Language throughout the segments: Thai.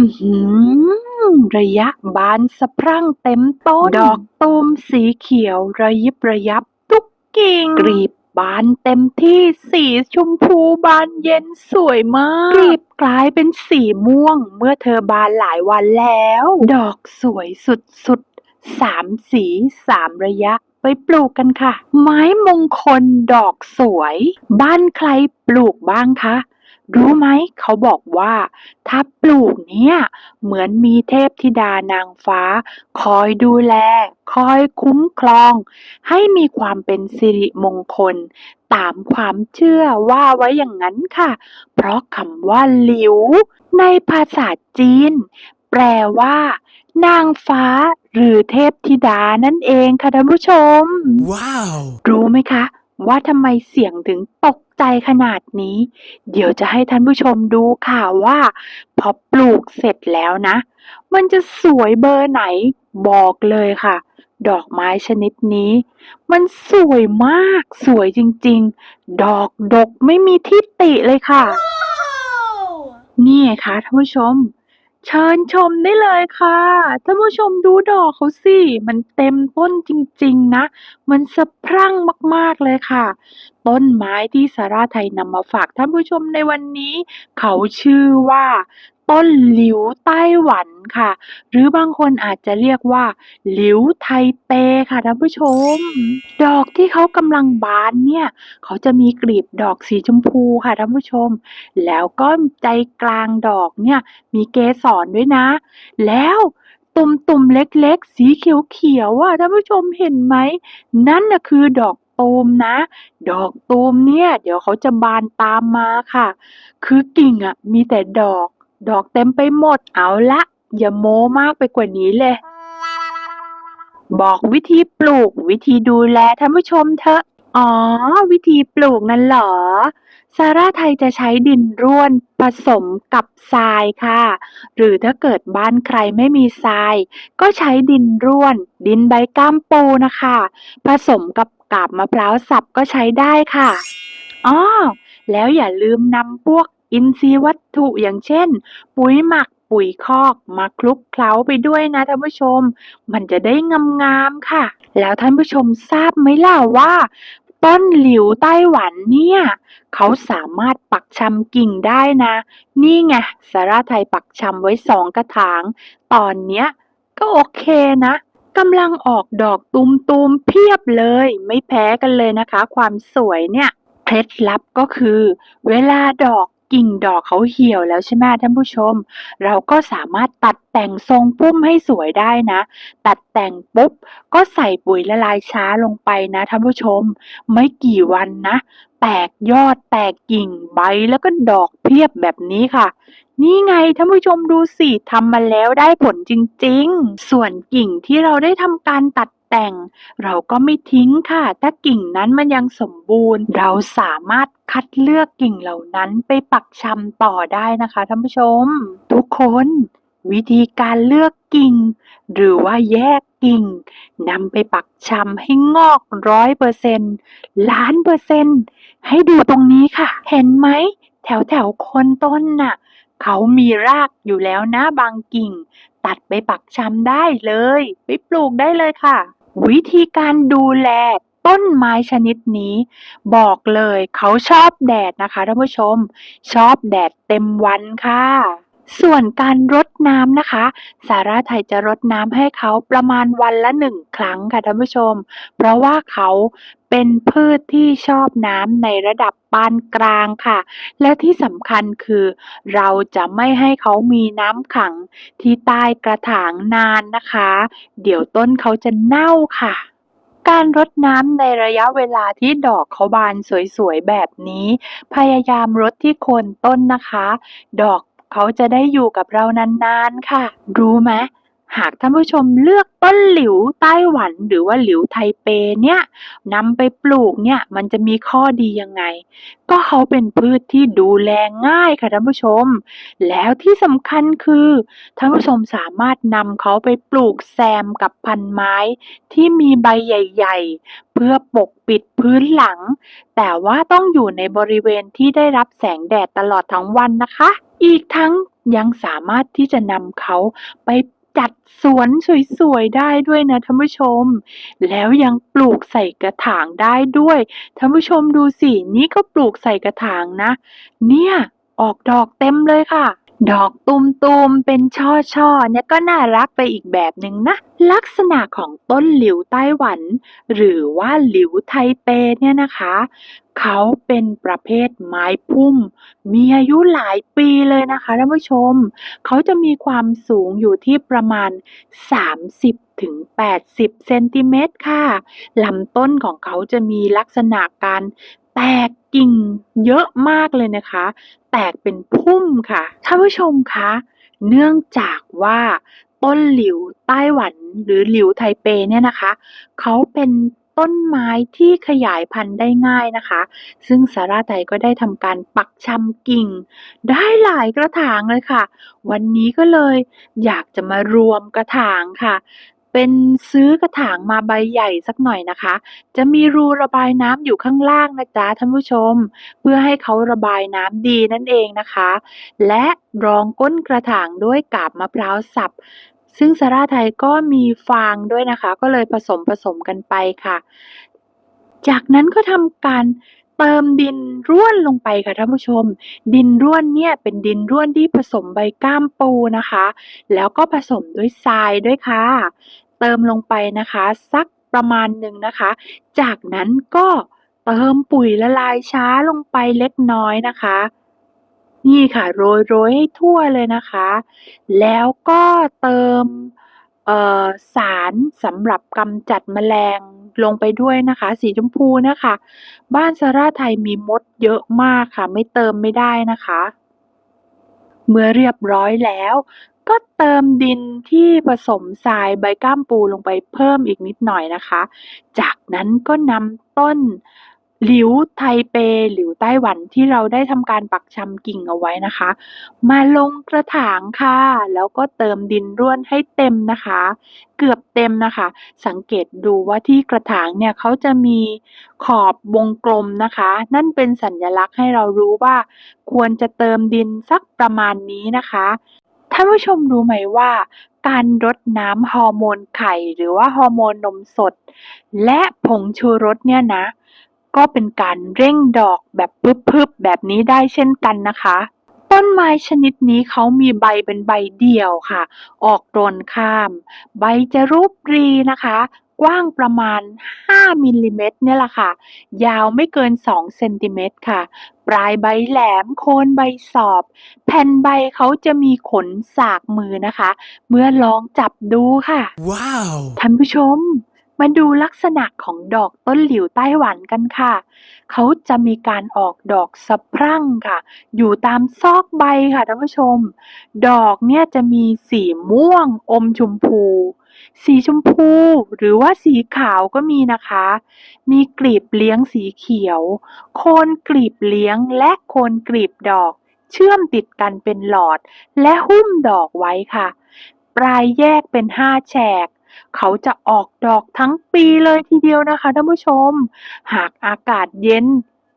อื้อหือระยะบานสะพรั่งเต็มต้น ดอกตูมสีเขียวระยิบระยับทุกกิ่งกลีบบานเต็มที่สีชมพูบานเย็นสวยมาก กลีบกลายเป็นสีม่วง เมื่อเธอบานหลายวันแล้ว ดอกสวยสุดๆสามสีสามระยะไปปลูกกันค่ะ ไม้มงคลดอกสวย บ้านใครปลูกบ้างคะ รู้ไหมเขาบอกว่า ถ้าปลูกเนี่ย เหมือนมีเทพธิดานางฟ้า คอยดูแล คอยคุ้มครอง ให้มีความเป็นสิริมงคล ตามความเชื่อว่าไว้อย่างนั้นค่ะ เพราะคำว่าหลิว ในภาษาจีน แปลว่า นางฟ้า หรือเทพธิดานั่นเองค่ะท่านผู้ชม Wow! รู้ไหมคะ ว่าทำไมเสียงถึงตก ใจขนาดนี้ เดี๋ยวจะให้ท่านผู้ชมดูค่ะว่า พอปลูกเสร็จแล้วนะ มันจะสวยเบอร์ไหนบอกเลยค่ะ ดอกไม้ชนิดนี้ มันสวยมากสวยจริง ๆ ดอกดกไม่มีที่ติเลยค่ะ นี่ไงคะท่านผู้ชม เชิญชมได้เลยค่ะ ท่านผู้ชมดูดอกเขาสิ มันเต็มต้นจริงๆนะ มันสะพรั่งมากๆเลยค่ะ ต้นไม้ที่สาราไทยนำมาฝากท่านผู้ชมในวันนี้ เขาชื่อว่า ต้นหลิวไต้หวันค่ะ หรือบางคนอาจจะเรียกว่า หลิวไทเปค่ะท่านผู้ชม ดอกที่เขากำลังบานเนี่ย เขาจะมีกลีบดอกสีชมพูค่ะท่านผู้ชม แล้วก็ใจกลางดอกเนี่ยมีเกสรด้วยนะ แล้วตุ่มๆเล็กๆ สีเขียวๆอะท่านผู้ชมเห็นไหม นั่นน่ะคือดอกตูมนะ ดอกตูมเนี่ย เดี๋ยวเขาจะบานตามมาค่ะ คือกิ่งอะมีแต่ดอก ดอกเต็มไปหมดเอาละ อย่าโม้มากไปกว่านี้เลย บอกวิธีปลูกวิธีดูแลท่านผู้ชมเถอะ อ๋อ วิธีปลูกนั่นเหรอ ซาร่าไทยจะใช้ดินร่วนผสมกับทรายค่ะ หรือถ้าเกิดบ้านใครไม่มีทราย ก็ใช้ดินร่วน ดินใบก้ามปูนะคะ ผสมกับกาบมะพร้าวสับก็ใช้ได้ค่ะอ๋อแล้วอย่าลืมนำพวก อินทรีย์วัตถุอย่างเช่น ปุ๋ยหมักปุ๋ยคอกมาคลุกเคล้าไปด้วยนะท่านผู้ชม มันจะได้งามๆค่ะ แล้วท่านผู้ชมทราบไหมล่ะว่า ต้นหลิวไต้หวันเนี่ย เขาสามารถปักชำกิ่งได้นะ นี่ไงสาราไทยปักชำไว้สองกระถาง ตอนเนี้ยก็โอเคนะกำลังออกดอกตูมๆเพียบเลย ไม่แพ้กันเลยนะคะ ความสวยเนี่ยเคล็ดลับก็คือ เวลาดอก กิ่งดอกเขาเหี่ยวแล้วใช่ไหมท่านผู้ชม เราก็สามารถตัดแต่งทรงพุ่มให้สวยได้นะ ตัดแต่งปุ๊บ ก็ใส่ปุ๋ยละลายช้าลงไปนะท่านผู้ชม ไม่กี่วันนะ แตกยอดแตกกิ่งใบแล้วก็ดอกเพียบแบบนี้ค่ะนี่ไงท่านผู้ชมดูสิทำมาแล้วได้ผลจริงๆ ส่วนกิ่งที่เราได้ทำการตัด แต่ง เราก็ไม่ทิ้งค่ะ ถ้ากิ่งนั้นมันยังสมบูรณ์ เราสามารถคัดเลือกกิ่งเหล่านั้นไปปักชำต่อได้นะคะท่านผู้ชม ทุกคนวิธีการเลือกกิ่ง หรือว่าแยกกิ่งนำไปปักชำให้งอกร้อยเปอร์เซ็นล้านเปอร์เซ็นให้ดูตรงนี้ค่ะ เห็นไหม แถวแถวโคนต้นน่ะ เขามีรากอยู่แล้วนะบางกิ่ง ตัดไปปักชำได้เลย ไปปลูกได้เลยค่ะ วิธีการดูแลต้นไม้ชนิดนี้ บอกเลยเขาชอบแดดนะคะท่านผู้ชม ชอบแดดเต็มวันค่ะ ส่วนการรดน้ำนะคะ สาราไทยจะรดน้ำให้เขาประมาณวันละหนึ่งครั้งค่ะท่านผู้ชม เพราะว่าเขาเป็นพืชที่ชอบน้ำในระดับปานกลางค่ะ และที่สำคัญคือ เราจะไม่ให้เขามีน้ำขังที่ใต้กระถางนานนะคะ เดี๋ยวต้นเขาจะเน่าค่ะการรดน้ำในระยะเวลาที่ดอกเขาบานสวยๆแบบนี้ พยายามรดที่โคนต้นนะคะ ดอก เขาจะได้อยู่กับเรานานๆค่ะ รู้ไหมหากท่านผู้ชมเลือกต้นหลิวไต้หวันหรือว่าหลิวไทเปเนี่ยนำไปปลูกเนี่ยมันจะมีข้อดียังไง ก็เขาเป็นพืชที่ดูแลง่ายค่ะท่านผู้ชม แล้วที่สำคัญคือท่านผู้ชมสามารถนำเขาไปปลูกแซมกับพันไม้ที่มีใบใหญ่ ๆ เพื่อปกปิดพื้นหลัง แต่ว่าต้องอยู่ในบริเวณที่ได้รับแสงแดดตลอดทั้งวันนะคะ อีกทั้งยังสามารถที่จะนำเขาไปจัดสวนสวยๆได้ด้วยนะท่านผู้ชม แล้วยังปลูกใส่กระถางได้ด้วยท่านผู้ชมดูสิ นี่ก็ปลูกใส่กระถางนะ เนี่ย ออกดอกเต็มเลยค่ะ ดอกตุมๆเป็นช่อๆเนี่ยก็น่ารักไปอีกแบบหนึ่งนะ ลักษณะของต้นหลิวไต้หวัน หรือว่าหลิวไทเปเนี่ยนะคะ เขาเป็นประเภทไม้พุ่ม มีอายุหลายปีเลยนะคะท่านผู้ชม เขาจะมีความสูงอยู่ที่ประมาณ 30ถึง80เซนติเมตรค่ะลำต้นของเขาจะมีลักษณะการ แตกกิ่งเยอะมากเลยนะคะ แตกเป็นพุ่มค่ะท่านผู้ชมคะเนื่องจากว่าต้นหลิวไต้หวันหรือหลิวไทเปเนี่ยนะคะเขาเป็นต้นไม้ที่ขยายพันธุ์ได้ง่ายนะคะ ซึ่งสาราไทยก็ได้ทำการปักชำกิ่ง ได้หลายกระถางเลยค่ะ วันนี้ก็เลยอยากจะมารวมกระถางค่ะ เป็นซื้อกระถางมาใบใหญ่สักหน่อยนะคะ จะมีรูระบายน้ำอยู่ข้างล่างนะจ๊ะท่านผู้ชม เพื่อให้เขาระบายน้ำดีนั่นเองนะคะ และรองก้นกระถางด้วยกาบมะพร้าวสับ ซึ่งสาราไทยก็มีฟางด้วยนะคะ ก็เลยผสมผสมกันไปค่ะ จากนั้นก็ทำการ เติมดินร่วนลงไปค่ะท่านผู้ชม ดินร่วนเนี่ยเป็นดินร่วนที่ผสมใบก้ามปูนะคะ แล้วก็ผสมด้วยทรายด้วยค่ะ เติมลงไปนะคะสักประมาณหนึ่งนะคะ จากนั้นก็เติมปุ๋ยละลายช้าลงไปเล็กน้อยนะคะ นี่ค่ะโรยโรยให้ทั่วเลยนะคะ แล้วก็เติม เอ่อ สารสำหรับกำจัดแมลงลงไปด้วยนะคะ สีชมพูนะคะบ้านซาร่าไทยมีมดเยอะมากค่ะ ไม่เติมไม่ได้นะคะ เมื่อเรียบร้อยแล้ว ก็เติมดินที่ผสมทรายใบก้ามปูลงไปเพิ่มอีกนิดหน่อยนะคะ จากนั้นก็นำต้น หลิวไทเป หลิวไต้หวันที่เราได้ทำการปักชำกิ่งเอาไว้นะคะ มาลงกระถางค่ะ แล้วก็เติมดินร่วนให้เต็มนะคะ เกือบเต็มนะคะ สังเกตดูว่าที่กระถางเนี่ยเขาจะมีขอบวงกลมนะคะ นั่นเป็นสัญลักษณ์ให้เรารู้ว่า ควรจะเติมดินสักประมาณนี้นะคะท่านผู้ชมรู้ไหมว่าการรดน้ำฮอร์โมนไข่ หรือว่าฮอร์โมนนมสด และผงชูรสเนี่ยนะ ก็เป็นการเร่งดอกแบบพึบๆแบบนี้ได้เช่นกันนะคะ ต้นไม้ชนิดนี้เขามีใบเป็นใบเดี่ยวค่ะ ออกตรงข้าม ใบจะรูปรีนะคะ กว้างประมาณ 5มิลลิเมตรเนี่ยแหละค่ะ ยาวไม่เกิน 2 เซนติเมตรค่ะ ปลายใบแหลมโคนใบสอบ แผ่นใบเขาจะมีขนสากมือนะคะ เมื่อลองจับดูค่ะ Wow! ท่านผู้ชม มาดูลักษณะของดอกต้นหลิวไต้หวันกันค่ะ เขาจะมีการออกดอกสะพรั่งค่ะ อยู่ตามซอกใบค่ะท่านผู้ชม ดอกเนี่ยจะมีสีม่วงอมชมพู สีชมพูหรือว่าสีขาวก็มีนะคะ มีกลีบเลี้ยงสีเขียว โคนกลีบเลี้ยงและโคนกลีบดอก เชื่อมติดกันเป็นหลอด และหุ้มดอกไว้ค่ะ ปลายแยกเป็นห้าแฉก เขาจะออกดอกทั้งปีเลยทีเดียวนะคะท่านผู้ชม หากอากาศเย็น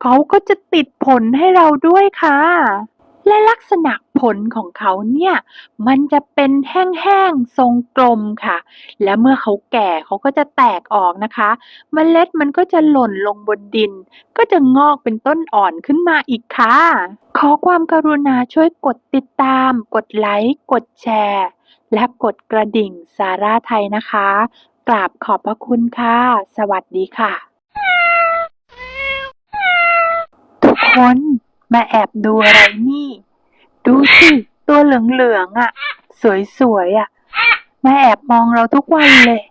เขาก็จะติดผลให้เราด้วยค่ะ และลักษณะผลของเขาเนี่ย มันจะเป็นแห้งๆทรงกลมค่ะ และเมื่อเขาแก่เขาก็จะแตกออกนะคะมเมล็ดมันก็จะหล่นลงบนดิน ก็จะงอกเป็นต้นอ่อนขึ้นมาอีกค่ะ ขอความกรุณาช่วยกดติดตาม กดไลค์ กดแชร์ และกดกระดิ่งสาราไทยนะคะ กราบขอบพระคุณค่ะ สวัสดีค่ะ ทุกคนมาแอบดูอะไรนี่ ดูสิ ตัวเหลืองๆอะ สวยๆอะ มาแอบมองเราทุกวันเลย